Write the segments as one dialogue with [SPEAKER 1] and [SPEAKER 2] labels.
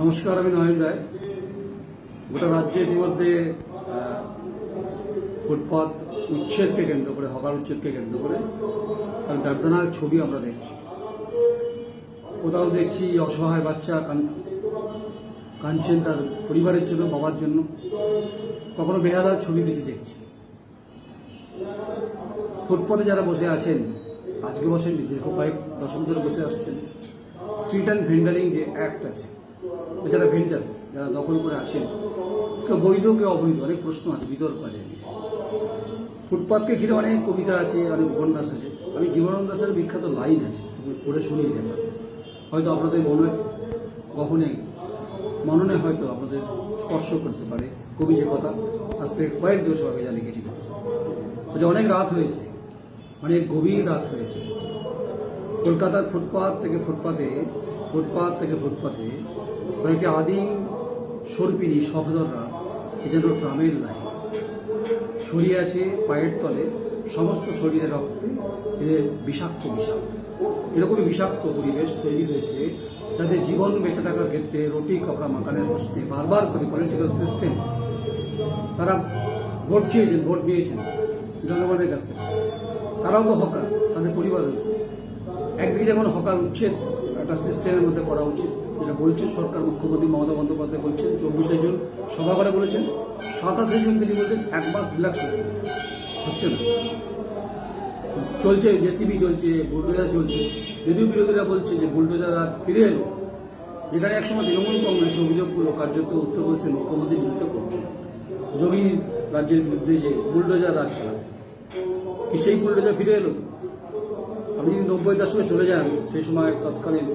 [SPEAKER 1] নমস্কার, আমি নয়ন রায়। গোটা রাজ্যে ইতিমধ্যে ফুটপাত উচ্ছেদকে কেন্দ্র করে হকার উচ্ছেদকে কেন্দ্র করে তার দর্দনাক ছবি আমরা দেখছি। কোথাও দেখছি অসহায় বাচ্চা কাঁদছেন তার পরিবারের জন্য, বাবার জন্য। কখনো বেহালার ছবি কিছু দেখছি। ফুটপাতে যারা বসে আছেন, আজকে বসেন দীর্ঘ কয়েক দশক ধরে বসে আসছেন। স্ট্রিট অ্যান্ড ভেন্ডারিং যে অ্যাক্ট আছে যারা ভেন্ডার যারা দখল করে আছেন, কেউ বৈধ, কেউ অবৈধ, অনেক প্রশ্ন আছে, বিতর্ক আছে। ফুটপাতকে ঘিরে অনেক কবিতা আছে, অনেক উপন্যাস আছে। আমি জীবনানন্দ দাসের বিখ্যাত লাইন আছে পড়ে শুনিয়ে দেন হয়তো আপনাদের মনে কখনে মননে হয়তো আপনাদের স্পর্শ করতে পারে কবি যে কথা, আজ থেকে কয়েক দশক আগে যা লিখেছিল। যে অনেক রাত হয়েছে, অনেক গভীর রাত হয়েছে। কলকাতার ফুটপাত থেকে ফুটপাতে, ফুটপাত থেকে ফুটপাতে কয়েকটি আদিম সর্পিনী সহদররা, এ যেন ট্রামের ছড়িয়ে আছে পায়ের তলে সমস্ত শরীরে রক্তে এদের বিষাক্ত বিষাক্ত। এরকমই বিষাক্ত পরিবেশ তৈরি হয়েছে যাদের জীবন বেঁচে থাকার ক্ষেত্রে রুটি, কপড়া মাকানের প্রশ্নে বারবার করে পলিটিক্যাল সিস্টেম তারা ভোট চেয়েছেন ভোট নিয়েছেন জনগণের কাছ থেকে। তারাও তো হকার, তাদের পরিবার রয়েছে। একদিকে যেমন হকার উচ্ছেদ, একটা সিস্টেমের মধ্যে করা উচিত। যেটা বলছেন সরকার মুখ্যমন্ত্রী মমতা বন্দ্যোপাধ্যায় বলছেন, চব্বিশে জুন সভা করে বলেছেন, সাতাশে জুন তিনি বলছেন, এক মাস রিল্যাক্স হচ্ছে। না। চলছে, জেসিবি চলছে, বুলডোজার চলছে। যদিও বিরোধীরা বলছে যে বুলডোজার আর ফিরে এলো যেখানে একসময় তৃণমূল কংগ্রেস অভিযোগগুলো কার্যত উত্তরপ্রদেশের মুখ্যমন্ত্রীর বিরুদ্ধে করছে জমি রাজ্যের বিরুদ্ধে যে বুলডোজার রাজ চালাচ্ছে। কি সেই বুলডোজার ফিরে এলো? আপনি যদি নব্বই দশকে চলে যান, সেই সময় তৎকালীন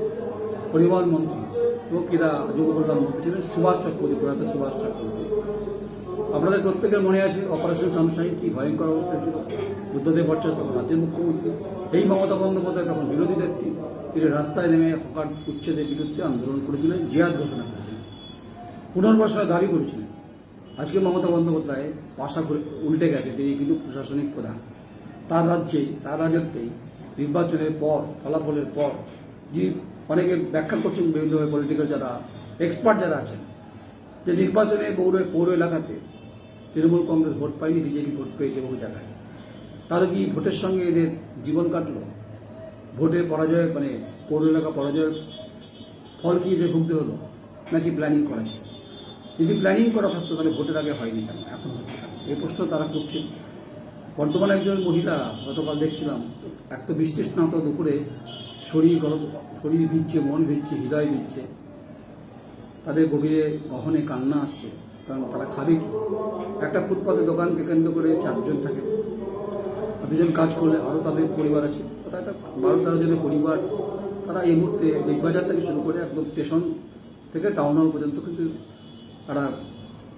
[SPEAKER 1] পরিবহন মন্ত্রী এবং ক্রীড়া যুব মন্ত্রী ছিলেন সুভাষ চক্রবর্তী, প্রয়াত সুভাষ চক্রবর্তী। আপনাদের প্রত্যেকের মনে আছে অপারেশন সানশাইন কি ভয়ঙ্কর অবস্থা ছিল? বুদ্ধদেব ভট্টাচার্য তখন রাজ্যের মুখ্যমন্ত্রী, এই মমতা বন্দ্যোপাধ্যায় তখন বিরোধী নেত্রী তিনি রাস্তায় নেমে হকার উচ্ছেদের বিরুদ্ধে আন্দোলন করেছিলেন জিয়াদ ঘোষণা করেছিলেন। পুনর্বাসনের দাবি করেছিলেন। আজকে মমতা বন্দ্যোপাধ্যায় পাশা করে উল্টে গেছে, তিনি কিন্তু প্রশাসনিক প্রধান। তার রাজ্যেই, তার রাজত্বেই নির্বাচনের পর, ফলাফলের পর যিনি অনেকে ব্যাখ্যা করছেন বিভিন্নভাবে পলিটিক্যাল যারা এক্সপার্ট যারা আছেন, যে নির্বাচনে পৌর পৌর এলাকাতে তৃণমূল কংগ্রেস ভোট পায়নি, বিজেপি ভোট পেয়েছে বহু জায়গায়। তাহলে কি ভোটের সঙ্গে এদের জীবন কাটলো? ভোটে পরাজয় মানে পৌর এলাকা পরাজয়ের ফল কি এদের ভুগতে হলো? নাকি প্ল্যানিং করা যদি প্ল্যানিং করা থাকতো, তাহলে ভোটের আগে হয়নি কেন? এখন হচ্ছে কেন এই প্রশ্ন তারা করছেন। বর্তমানে একজন মহিলা, গতকাল দেখছিলাম, এক তো বৃষ্টির স্নাত দুপুরে শরীর শরীর ভিজছে, মন ভিজছে, হৃদয় ভিজছে। তাদের গভীরে গহনে কান্না আসছে, কারণ তারা খাবে কি? একটা ফুটপাতে দোকানকে কেন্দ্র করে চারজন থাকে। দুজন কাজ করলে আরও তাদের পরিবার আছে। অর্থাৎ একটা বারো তেরো জনের পরিবার। তারা এই মুহূর্তে বিগবাজার থেকে শুরু করে একদম স্টেশন থেকে টাউন হল পর্যন্ত কিন্তু একটা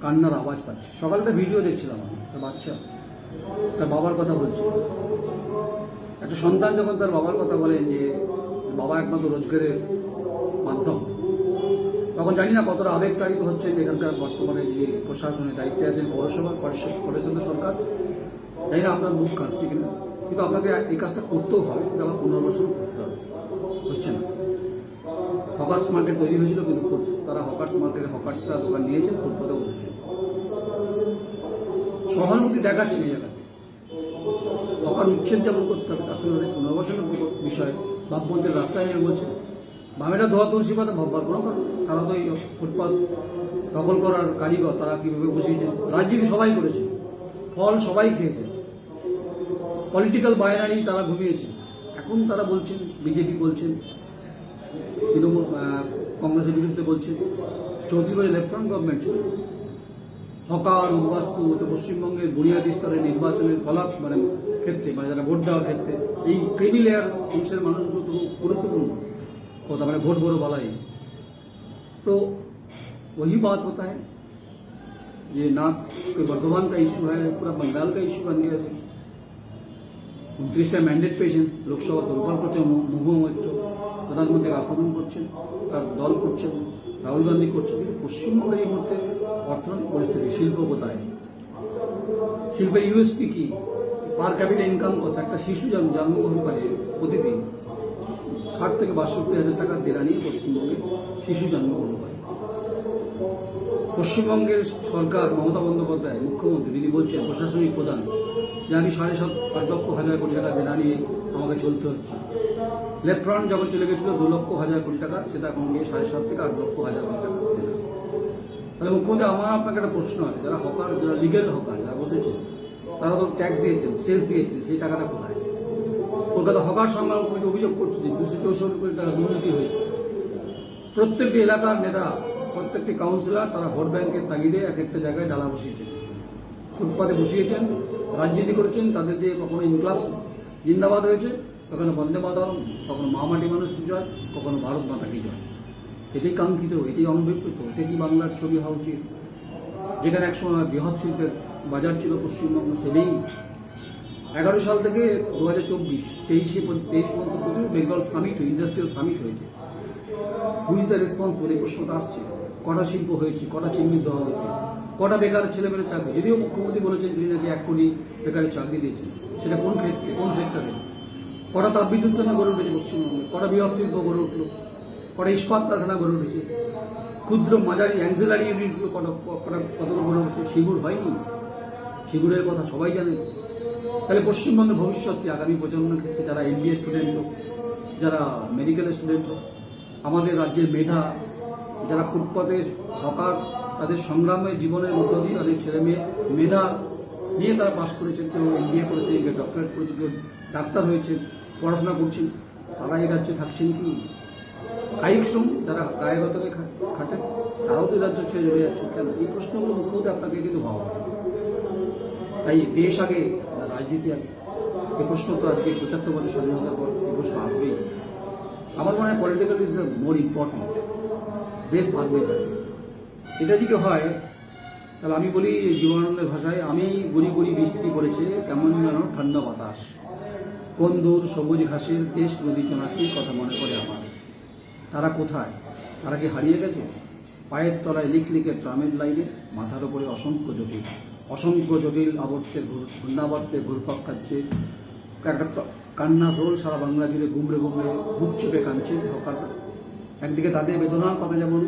[SPEAKER 1] কান্নার আওয়াজ পাচ্ছে। সকালটা ভিডিও দেখছিলাম আমি বাচ্চা। তার বাবার কথা বলছে। একটা সন্তান যখন তার বাবার কথা বলেন যে, বাবা একমাত্র রোজগারের মাধ্যম, তখন জানি না কতটা আবেগতাড়িত হচ্ছেন এখানকার বর্তমানে যে প্রশাসনের দায়িত্বে আছেন পৌরসভা পরিষদ পরিষদ সরকার। জানি না আপনার মুখ কাঁদছে কিনা, কিন্তু আপনাকে এই কাজটা করতেও হবে, কিন্তু আমার পুনর্বাসন করতে হবে, হচ্ছে না। হকার্স মার্কেট তৈরি হয়েছিল, কিন্তু তারা হকার্স মার্কেটে হকার্সরা দোকান নিয়েছেন, ফুটপাতে বসেছে সহানুভূতি দেখাচ্ছেন এই জায়গাতে। হকার উচ্ছেদ যেমন করতে হবে। তার সঙ্গে ব- বিষয়ে বামপন্থীর রাস্তায় নেমে বলছে বামেরা ধোয়া তুলসী পাতা ভাববার কোনো কারণ তারা তো এই ফুটপাত দখল করার কারিগর, তারা কীভাবে বসিয়েছে রাজনীতি সবাই করেছে। ফল সবাই খেয়েছে। পলিটিক্যাল বাইনারি তারা ঘুমিয়েছে। এখন তারা বলছেন, বিজেপি বলছেন, তৃণমূল কংগ্রেসের বিরুদ্ধে বলছেন, চৌধুরী লেফটেন্যান্ট গভর্নমেন্ট ছিল হকার উবাস্তু তো পশ্চিমবঙ্গের বুনিয়াদি স্তরে নির্বাচনের ফলাপ মানে ক্ষেত্রে মানে যারা ভোট দেওয়ার ক্ষেত্রে এই ক্রিমি লেয়ার অংশের মানুষগুলো তো গুরুত্বপূর্ণ होता मैंने वोट बोरो वाला ही तो वही बात होता है ये ना कोई वर्धमान का इशू है पूरा बंगाल का इशू बन गया है উনত্রিশটা ম্যান্ডেট পেয়েছেন লোকসভা দরবার করছেন মুখ্যমন্ত্রী প্রধানমন্ত্রীকে আক্রমণ করছেন তার দল করছেন রাহুল গান্ধী করছেন কিন্তু পশ্চিমবঙ্গের এই মুহূর্তে অর্থনৈতিক পরিস্থিতি শিল্প কোথায়? শিল্পের ইউএসপি কি? পার ক্যাপিটাল ইনকাম কত? একটা শিশু জন্ম জন্মগ্রহণ করে প্রতিদিন ষাট থেকে বাষট্টি হাজার টাকা দেনা নিয়ে পশ্চিমবঙ্গে শিশু জন্মগ্রহণ করে। পশ্চিমবঙ্গের সরকার মমতা বন্দ্যোপাধ্যায়, মুখ্যমন্ত্রী, তিনি বলছেন, প্রশাসনিক প্রধান, যে আমি সাড়ে সাত আট লক্ষ, হাজার কোটি টাকা দেনা নিয়ে আমাকে চলতে হচ্ছে। লেফ্রন্ট যখন চলে গেছিল, দু লক্ষ, হাজার কোটি টাকা, সেটা এখন গিয়ে সাড়ে সাত থেকে আট লক্ষ, হাজার কোটি টাকা তাহলে মুখ্যমন্ত্রী, আমার আপনাকে একটা প্রশ্ন আছে। যারা হকার, যারা লিগেল হকার, যারা বসেছেন, তারা তো ট্যাক্স দিয়েছেন সেস দিয়েছেন, সেই টাকাটা কোথায়? কলকাতা হকার সংগ্রাম কমিটি অভিযোগ করছে যে দুশো চৌষট্টি কোটি টাকা দুর্নীতি হয়েছে। প্রত্যেকটি এলাকার নেতা, প্রত্যেকটি কাউন্সিলর তারা ভোট ব্যাংকের তাগিদে এক একটা জায়গায় ডালা বসিয়েছেন। ফুটপাতে বসিয়েছেন, রাজনীতি করেছেন, তাদের দিয়ে কখনো ইনক্লাব জিন্দাবাদ হয়েছে, কখনো বন্দে মাতরম কখনো মামাটি মানুষ জয়, কখনো ভারত মাতা কি জয়। এটাই কাঙ্ক্ষিত এটাই অনভিপ্রেত এটা কি বাংলার ছবি হওয়া উচিত? যেখানে একসময় বৃহৎ শিল্পের বাজার ছিল পশ্চিমবঙ্গ সেটাই এগারো সাল থেকে দু হাজার চব্বিশ, তেইশে তেইশ পর্যন্ত প্রচুর বেঙ্গল সামিট ইন্ডাস্ট্রিয়াল সামিট হয়েছে। হু ইজ দ্য রেসপন্সিবল এই প্রশ্নটা আসছে। কটা শিল্প হয়েছে? কটা চিহ্নিত দেওয়া হয়েছে? কটা বেকার ছেলেমেয়ের চাকরি? যদিও মুখ্যমন্ত্রী বলেছেন তিনি নাকি এক কোটি বেকারের চাকরি দিয়েছেন। সেটা কোন ক্ষেত্রে? কোন সেক্টরে কটা তাপবিদ্যুৎ কেন্দ্র গড়ে উঠেছে পশ্চিমবঙ্গে? কটা বৃহৎ শিল্প গড়ে উঠল? কটা ইস্পাত কারখানা গড়ে উঠেছে। ক্ষুদ্র মাঝারি অ্যাংসেলারি ইউনিটগুলো কটা কটা কতগুলো গড়ে উঠেছে, সেগুলো হয়নি। সেগুলোর কথা সবাই জানে। তাহলে পশ্চিমবঙ্গের ভবিষ্যৎ কি আগামী প্রজন্মের ক্ষেত্রে যারা এমবিএ স্টুডেন্ট হোক, যারা মেডিকেল স্টুডেন্ট হোক, আমাদের রাজ্যের মেধা, যারা ফুটপাতের হকার তাদের সংগ্রামে জীবনের মধ্য দিয়ে তাদের ছেলে মেয়ে মেধা নিয়ে তারা পাশ করেছেন কেউ এমবিএ করেছে, কেউ ডক্টরেট করেছে, কেউ ডাক্তার হয়েছেন পড়াশোনা করছেন তারা এই রাজ্যে থাকছেন কি? কায়িক শ্রম যারা গায়েগতকে খাটে, তারাও তো রাজ্য ছেড়ে চলে যাচ্ছে। কেন? এই প্রশ্নগুলো মুখ্যমন্ত্রী আপনাকে কিন্তু ভাবা তাই দেশ আগে রাজনীতি আগে। এই প্রশ্ন তো আজকে পঁচাত্তর বছর স্বাধীনতার পর এই প্রশ্ন আসবেই। আমার মনে হয় পলিটিক্যাল ইজ মোর ইম্পর্টেন্ট দেশ ভাববে চাই এটা যদি হয়, তাহলে আমি বলি জীবনানন্দের ভাষায়, আমি গুড়ি গুড়ি বৃষ্টি পড়েছে, কেমন যেন ঠান্ডা বাতাস। কোন দূর সবুজ ঘাসের দেশ নদী চনাটির কথা মনে পড়ে আমার। তারা কোথায়? তারা কি হারিয়ে গেছে? পায়ের তলায় লিক লিকের ট্রামের লাইনে মাথার উপরে অসংখ্য জটিল অসংখ্য জটিল আবর্তের ঘূর- ঘূর্ণাবর্তে ঘুরপাক খাচ্ছে। একটা কান্নার রোল সারা বাংলা জুড়ে গুমড়ে গুমড়ে বুক চেপে কাঁদছে একদিকে তাদের বেদনার কথা যেমন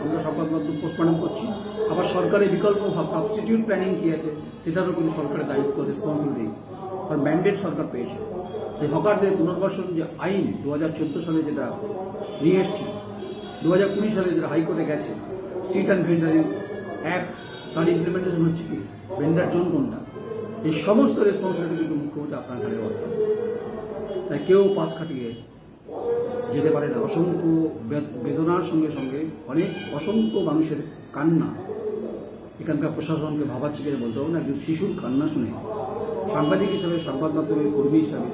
[SPEAKER 1] আমরা সংবাদ মাধ্যম পোস্টমর্টম করছি, আবার সরকারের বিকল্প সাবস্টিটিউট প্ল্যানিং কি আছে? সেটারও কিন্তু সরকারের দায়িত্ব রেসপন্সিবিলিটি আর ম্যান্ডেট সরকার পেয়েছে। যে হকারদের পুনর্বাসন যে আইন দু হাজার চোদ্দ সালে যেটা নিয়ে এসছে দু হাজার কুড়ি সালে যেটা হাইকোর্টে গেছে সিট অ্যান্ড ভেন্ডারিং অ্যাক্ট তার ইমপ্লিমেন্টেশন হচ্ছে কি? ভেন্ডার জোন কোনটা? এই সমস্ত রেসপন্সিবিলিটি কিন্তু মুখ্যমন্ত্রী আপনার ঘাড়ে বর্তমান তাই কেউ পাশ কাটিয়ে যেতে পারে না। অসংখ্য বেদনার সঙ্গে সঙ্গে অনেক অসংখ্য মানুষের কান্না। এখানকার প্রশাসনকে ভাবাচ্ছে বলে বলতে হবে না। একজন শিশুর কান্না শুনে সাংবাদিক হিসাবে সংবাদ মাধ্যমের কর্মী হিসাবে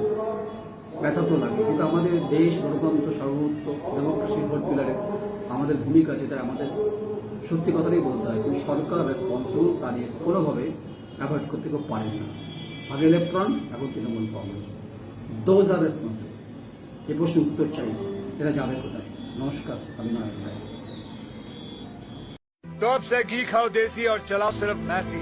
[SPEAKER 1] ব্যথা তো লাগে কিন্তু আমাদের দেশ গণতন্ত্র সার্বভৌমত্ব ডেমোক্রেসির ভোট পিলারে আমাদের ভূমিকা যেটা আমাদের সত্যি কথাটাই বলতে হয় কিন্তু সরকার রেসপন্সিবল তা নিয়ে কোনোভাবে অ্যাভয়েড করতে কেউ পারে না আগে লেফট্রন এখন Trinamool Congress those are responsible এই প্রশ্ন উত্তর চাই এরা যাবে কোথায় নমস্কার আমি নয় ভাই
[SPEAKER 2] तो अब से घी खाओ देसी और चलाओ सिर्फ मैसी